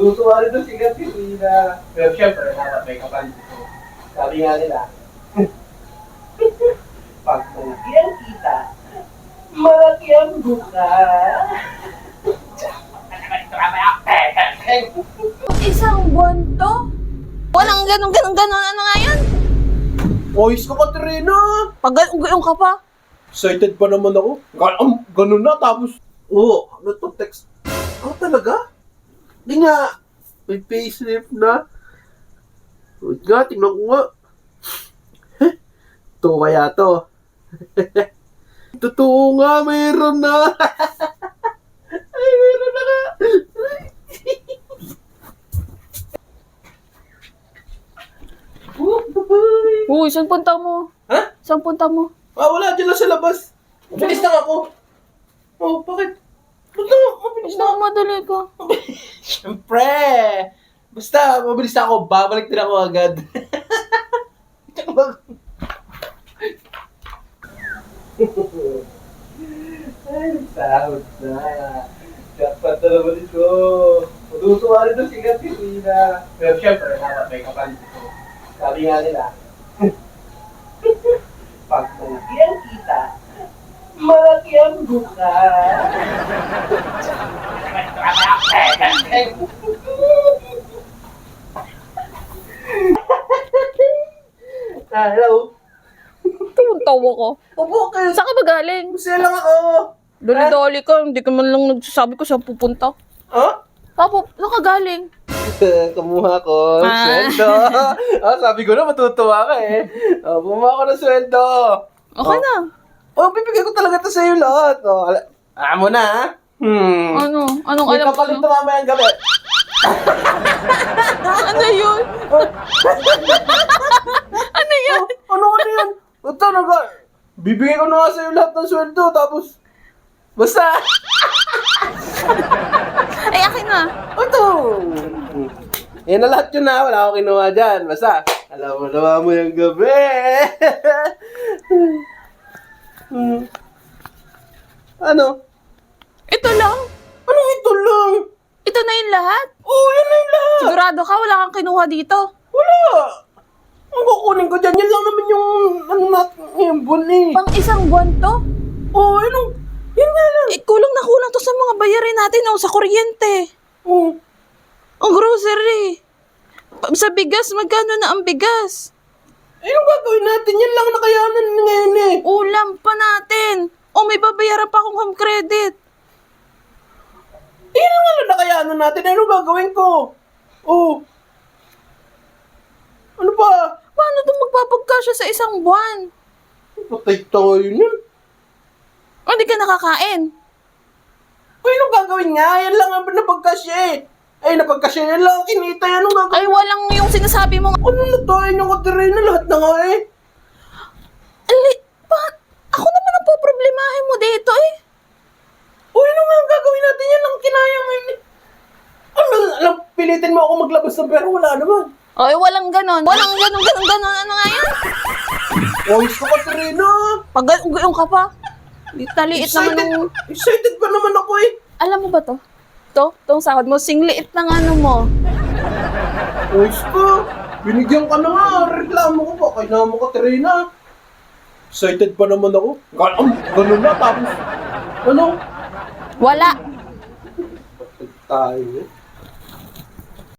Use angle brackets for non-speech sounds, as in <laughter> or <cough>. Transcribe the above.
Tutuwa rin doon si Katrina. Pero syempre, dapat may kapalit ito. Sabi nga nila, <laughs> pag malaki ang kita, malaki ang buka. Isang buwan to? Walang ganun, ganun, ganun. Ano nga yan? Boys ko, Katrina! Pag ganun ka pa. Excited pa naman ako. Gan ganun na, tapos... Oo, oh, ano to text? Oh, talaga? Di nga. May facelift na. Wait nga, tingnan ko nga. Ito kaya to. <laughs> Totoo nga, mayroon na. <laughs> Ay, mayroon na nga. <laughs> Oh, bye-bye. Uy, saan punta mo? Ha? Saan punta mo? Ah, wala. Diyan lang sa labas. Mabilis lang ako. Oh, bakit? Ba't na? Mabilis Baka madali ka. <laughs> Siyempre! Basta, mabilis na ako. Babalik din ako agad. Ay, sahod na. Jackpot na naman ito. Matutuwa rin doon si Katrina. Pero syempre, dapat may kapalit ito. Sabi nga nila, <laughs> pag malaki ang kita, malaki ang buka. Ah, hello. Tumutawa ko. Opo, kayo. Saan ka ba galing? Masaya lang ako. Dali-dali ka. Hindi ka man lang nagsasabi ko saan pupunta. Ha? Papo, saan ka galing? <laughs> Kumuha ko Ah. sweldo. <laughs> ah, sabi ko na matutuwa ka eh. Oh, kumuha ko ng sweldo. Okay Oh. na. Oh, bibigay ko talaga to sa iyo lahat. Oh, ala- ah, mo na ha? Hmm. Ano? Anong May alam ko? kapalit na mamayang gabi. <laughs> Ano yun? <laughs> ano yun? Ano ano yan? Ito, naga... Bibigay ko na nga sa iyo lahat ng sweldo, tapos... Basta... <laughs> Ay, akin na. Ito! Yan na lahat yun na. Wala akong kinuha dyan. Basta, alam mo naman mo yung gabi. Hmm. ano? Yung lahat. Oh, yan na yung lahat. Sigurado ka, wala kang kinuha dito. Wala. Ang kukunin ko dyan, yan lang naman yung, ano natin, yung buwan eh. Pang isang buwan to? Oh, ano? Yan nga lang. Eh, kulang na kulang to sa mga bayarin natin o sa kuryente. Oh, Ang grocery. Sa bigas, magkano na ang bigas? eh, anong gagawin natin? Yan lang nakayanan ngayon eh. Ulam pa natin. O may babayaran pa akong home credit. Eh, yan lang lang nakayanan natin. Anong gagawin ko? Oh. Ano pa? Paano itong magpapagkasya sa isang buwan? Patay tayo yan. O hindi ka nakakain. Uy, anong gagawin nga? Yan lang ang napagkasya eh. Ay, napagkasya yan lang. Kinita yan. Anong gagawin? Ay, walang yung sinasabi mo. Ano na tayo yung Katerina? Lahat na nga eh. Ali, pa, ako naman ang poproblemahin mo dito eh. Uy, ano nga ang gagawin natin? Yan lang kinaya ngayon eh. Ano, alam, pilitin mo ako maglabas ng pera. Wala naman. Ay, walang ganon. Walang ganon, ganon, ganon. Ano nga yan? Uy, ko Katerina. Pag gano'n ka pa. Liit naman Excited, ng... excited pa naman ako eh. Alam mo ba to? To? Tong sahod mo. Singliit ng ano mo. Uy, ko. Binigyan ka na nga. Reklamo ko pa. Kaya naman Katerina. Excited pa naman ako. Gan ganun na. Tapos, ano? Wala. Tayo eh.